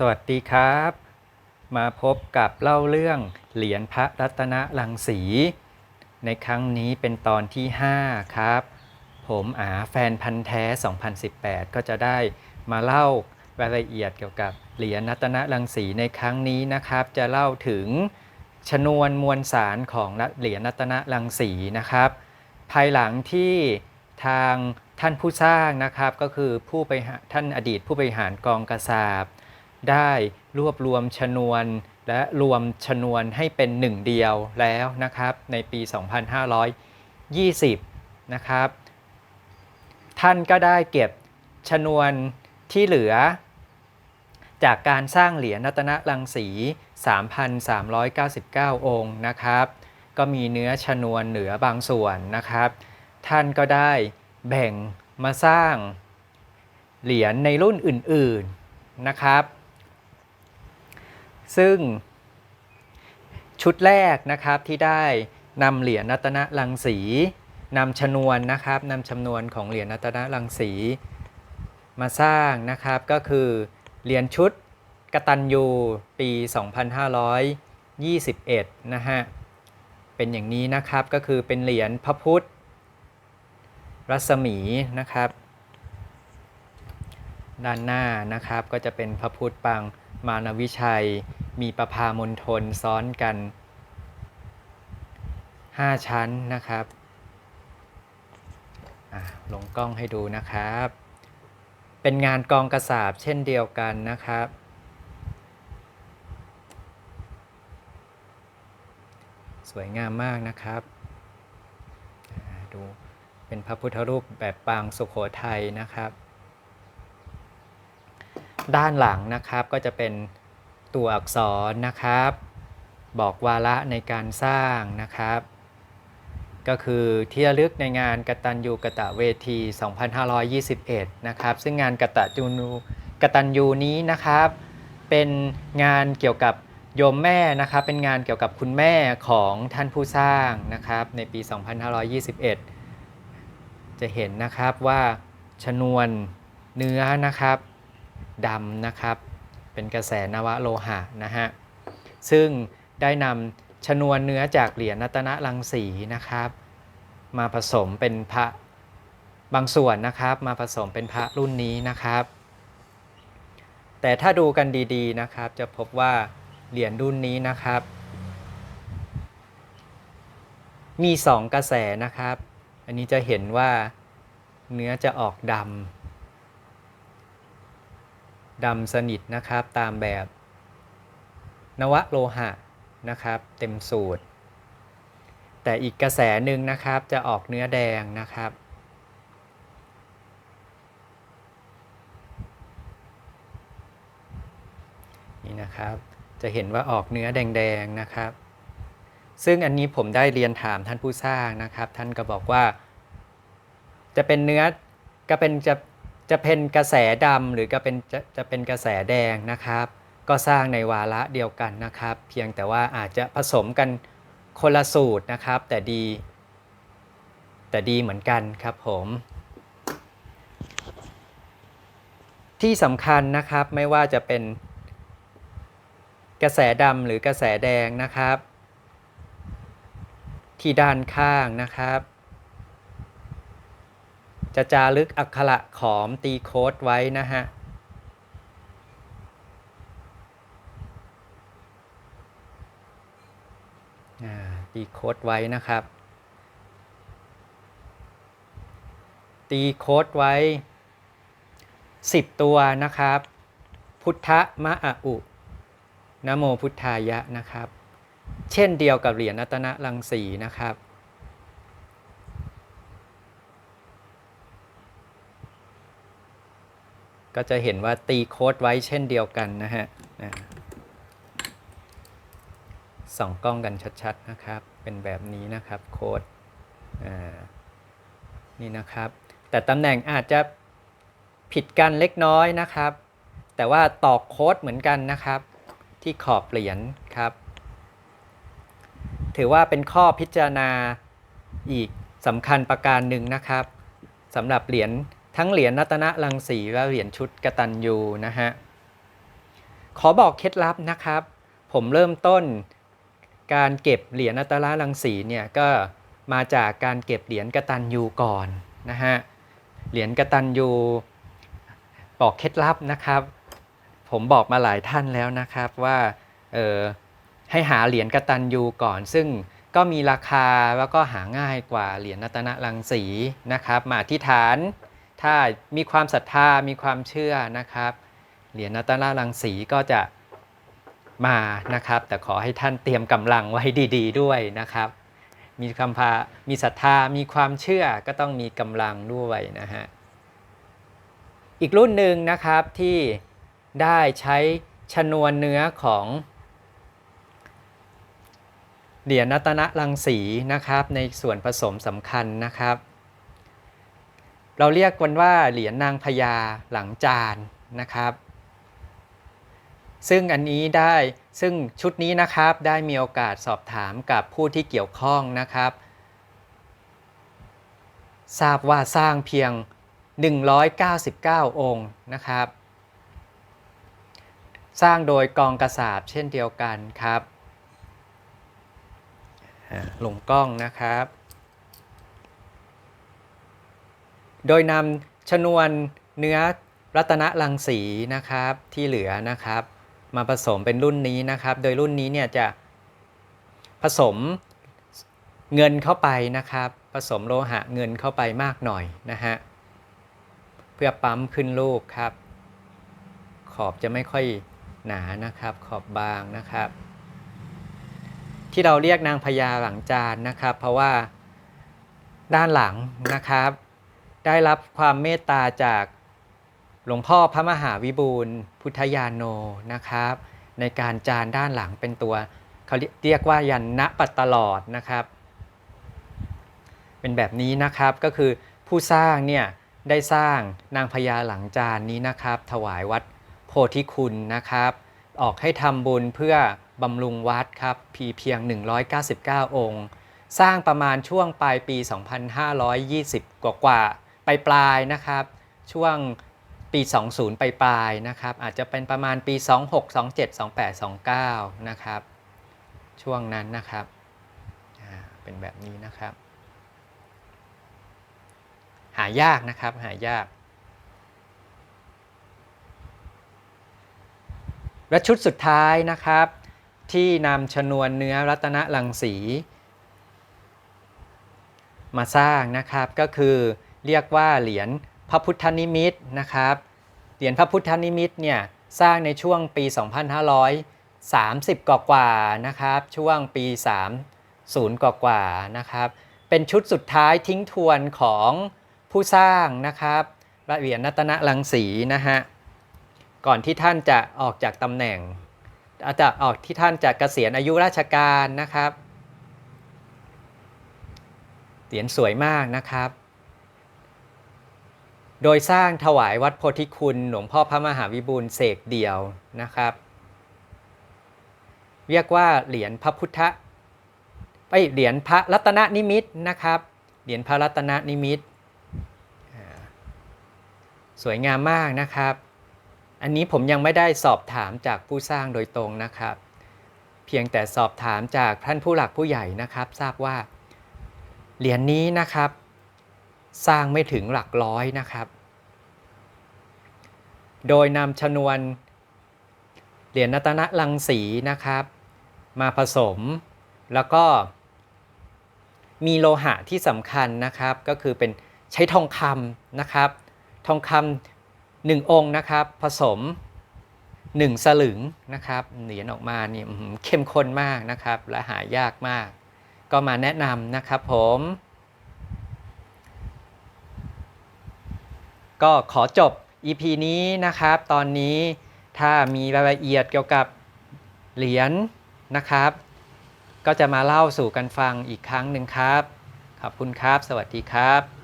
สวัสดีครับ มาพบกับเล่าเรื่องเหรียญพระรัตนรังสี ในครั้งนี้เป็นตอนที่ 5 ครับ ผมอาแฟนพันธ์แท้ 2018 ก็จะได้มาเล่ารายละเอียดเกี่ยวกับเหรียญรัตนรังสีในครั้งนี้นะครับ จะเล่าถึงชนวนมวลสารของเหรียญรัตนรังสีนะครับ ภายหลังที่ทางท่านผู้สร้างนะครับก็คือผู้ไปท่านอดีตผู้บริหารกองกระสาบ ได้รวบรวมชนวน และรวมชนวนให้เป็นหนึ่งเดียวแล้วนะครับ ในปี 2520 นะครับ ท่านก็ได้เก็บชนวนที่เหลือ จากการสร้างเหรียญรัตนรังสี 3,399 องค์นะครับ ก็มีเนื้อชนวนเหนือบางส่วนนะครับ ท่านก็ได้แบ่งมาสร้างเหรียญในรุ่นอื่นๆนะครับ ซึ่งชุดแรกนะครับที่ได้นำเหรียญรัตนรังสีนำชนวนนะครับนำชนวนของเหรียญรัตนรังสีมาสร้างนะครับก็คือเหรียญชุดกตัญญูปี 2521 นะฮะ เป็นอย่างนี้นะครับก็คือเป็นเหรียญพระพุทธ รัศมีนะครับ ด้านหน้านะครับก็จะเป็นพระพุทธปาง มานวิชัย มีประพามณฑลซ้อนกัน 5 ชั้นนะครับลงกล้องให้ดูนะครับ เป็นงานกองกระสาบเช่นเดียวกันนะครับ สวยงามมากนะครับ ดูเป็นพระพุทธรูปแบบปางสุโขทัยนะครับ ด้านหลังนะครับก็จะเป็นตัวอักษรนะครับ บอกวาระในการสร้างนะครับ ก็คือที่ระลึกในงานกตัญญูกะตะเวที 2521 นะครับ ซึ่งงานกตัญญูกตัญญูนี้นะครับ เป็นงานเกี่ยวกับโยมแม่นะครับ เป็นงานเกี่ยวกับคุณแม่ของท่านผู้สร้างนะครับ ในปี 2521 จะเห็นนะครับว่าชนวนเนื้อนะครับ ดำนะครับ เป็นกระแสนวโลหะนะฮะ ซึ่งได้นำชนวนเนื้อจากเหรียญรัตนรังสีนะครับ มาผสมเป็นพระบางส่วนนะครับ มาผสมเป็นพระรุ่นนี้นะครับ แต่ถ้าดูกันดีๆนะครับ จะพบว่าเหรียญรุ่นนี้นะครับ มี 2 กระแสนะครับ อันนี้จะเห็นว่าเนื้อจะออกดำ ดำสนิทนะครับตามแบบ นวโลหะนะครับเต็มสูตร แต่อีกกระแสหนึ่งนะครับจะออกเนื้อแดงนะครับนี่นะครับจะเห็นว่าออกเนื้อแดงๆนะครับ ซึ่งอันนี้ผมได้เรียนถามท่านผู้สร้างนะครับ ท่านก็บอกว่า จะเป็นเนื้อก็เป็นจะ จะเป็นกระแสดำหรือก็เป็นจะจะเป็นกระแสแดงนะครับ ก็สร้างในวาระเดียวกันนะครับ เพียงแต่ว่าอาจจะผสมกันคนละสูตรนะครับ แต่ดี แต่ดีเหมือนกันครับผม ที่สำคัญนะครับไม่ว่าจะเป็นกระแสดำหรือกระแสแดงนะครับ ที่ด้านข้างนะครับ จะจารึกอักขระขอมตีโค้ดไว้นะฮะ ตีโค้ดไว้นะครับ ตีโค้ดไว้ 10 ตัวนะครับ พุทธมะอะอุนะโมพุทธายะนะครับ เช่นเดียวกับเหรียญรัตนรังสีนะครับ ก็จะเห็นว่าตีโค้ดไว้เช่นเดียวกันนะฮะส่องกล้องกันชัดๆนะครับ เป็นแบบนี้นะครับโค้ดนี่นะครับ แต่ตำแหน่งอาจจะผิดกันเล็กน้อยนะครับ แต่ว่าตอกโค้ดเหมือนกันนะครับ ที่ขอบเหรียญครับ ถือว่าเป็นข้อพิจารณาอีกสำคัญประการหนึ่งนะครับสำหรับเหรียญ ทั้งเหรียญรัตนรังสีและเหรียญชุดกตัญญูนะฮะ ขอบอกเคล็ดลับนะครับ ผมเริ่มต้นการเก็บเหรียญอัตรารังสีเนี่ยก็มาจากการเก็บเหรียญกตันยูก่อนนะฮะ เหรียญกตันยูบอกเคล็ดลับนะครับ ผมบอกมาหลายท่านแล้วนะครับว่าเออให้หาเหรียญกตันยูก่อน ซึ่งก็มีราคาแล้วก็หาง่ายกว่าเหรียญรัตนรังสีนะครับ มาอธิษฐาน ถ้ามีความศรัทธามีความเชื่อนะครับ เหรียญรัตตนรังสีก็จะมานะครับ แต่ขอให้ท่านเตรียมกำลังไว้ดี ๆ ด้วยนะครับ มีคำพามีศรัทธามีความเชื่อก็ต้องมีกำลังด้วยนะฮะอีกรุ่นหนึ่งนะครับที่ได้ใช้ชนวนเนื้อของเหรียญรัตนรังสีนะครับ ในส่วนผสมสำคัญนะครับ เราเรียกกันว่าเหรียญนางพญาหลังจานนะครับ ซึ่งอันนี้ได้ซึ่งชุดนี้นะครับได้มีโอกาสสอบถามกับผู้ที่เกี่ยวข้องนะครับ ทราบว่าสร้างเพียง 199 องค์นะครับ สร้างโดยกองกระสาบเช่นเดียวกันครับอ่าลงกล้องนะครับ โดยนำชนวนเนื้อรัตนรังสีนะครับที่เหลือนะครับ มาผสมเป็นรุ่นนี้นะครับ โดยรุ่นนี้เนี่ยจะผสมเงินเข้าไปนะครับ ผสมโลหะเงินเข้าไปมากหน่อยนะฮะเพื่อปั๊มขึ้นลูกครับ ขอบจะไม่ค่อยหนานะครับ ขอบบางนะครับ ที่เราเรียกนางพญาหลังจานนะครับ เพราะว่าด้านหลังนะครับ ได้รับความเมตตาจากหลวงพ่อพระมหาวิบูลพุทธยาโนนะครับ ในการจานด้านหลังเป็นตัวเขาเรียกว่ายันณปัตตลอดนะครับ เป็นแบบนี้นะครับก็คือผู้สร้างเนี่ยได้สร้างนางพญาหลังจานนี้นะครับ ถวายวัดโพธิคุณนะครับ ออกให้ทำบุญเพื่อบำรุงวัดครับพีเพียง 199 องค์ สร้างประมาณช่วงปลายปี 2520 กว่ากว่า ปลายปลายๆนะครับ ช่วงปี 20ปลายปลายนะครับ อาจจะเป็นประมาณปี 26 27 28 29 นะครับ ช่วงนั้นนะครับเป็นแบบนี้นะครับ หายากนะครับหายาก และชุดสุดท้ายนะครับ ที่นำชนวนเนื้อรัตนรังสี มาสร้างนะครับก็คือ เรียกว่าเหรียญพระพุทธนิมิตนะครับ เหรียญพระพุทธนิมิตเนี่ยสร้างในช่วงปี 2530 กว่ากว่านะครับ ช่วงปี 30 กว่ากว่านะครับ เป็นชุดสุดท้ายทิ้งทวนของผู้สร้างนะครับเหรียญรัตนรังสีนะฮะ ก่อนที่ท่านจะออกจากตำแหน่งอาจจะออกที่ท่านจะเกษียณอายุราชการนะครับ เหรียญสวยมากนะครับ โดยสร้างถวายวัดโพธิคุณหลวงพ่อพระมหาวิบูลเสกเดี่ยวนะครับ เรียกว่าเหรียญพระพุทธไปเหรียญพระรัตนนิมิตนะครับ เหรียญพระรัตนนิมิต สวยงามมากนะครับ อันนี้ผมยังไม่ได้สอบถามจากผู้สร้างโดยตรงนะครับ เพียงแต่สอบถามจากท่านผู้หลักผู้ใหญ่นะครับ ทราบว่า เหรียญนี้นะครับ สร้างไม่ถึงหลักร้อยนะครับ โดยนำชนวนเหรียญรัตนรังสีนะครับ มาผสมแล้วก็มีโลหะที่สำคัญนะครับ ก็คือเป็นใช้ทองคำนะครับ ทองคำหนึ่งองค์นะครับ ผสมหนึ่งสลึงนะครับเหรียญออกมานี่อื้อหือเข้มข้นมากนะครับ และหายากมาก ก็มาแนะนำนะครับผม ก็ขอจบ EP นี้นะครับ ตอนนี้ถ้ามีรายละเอียดเกี่ยวกับเหรียญนะครับ ก็จะมาเล่าสู่กันฟังอีกครั้งหนึ่งครับ ขอบคุณครับ สวัสดีครับ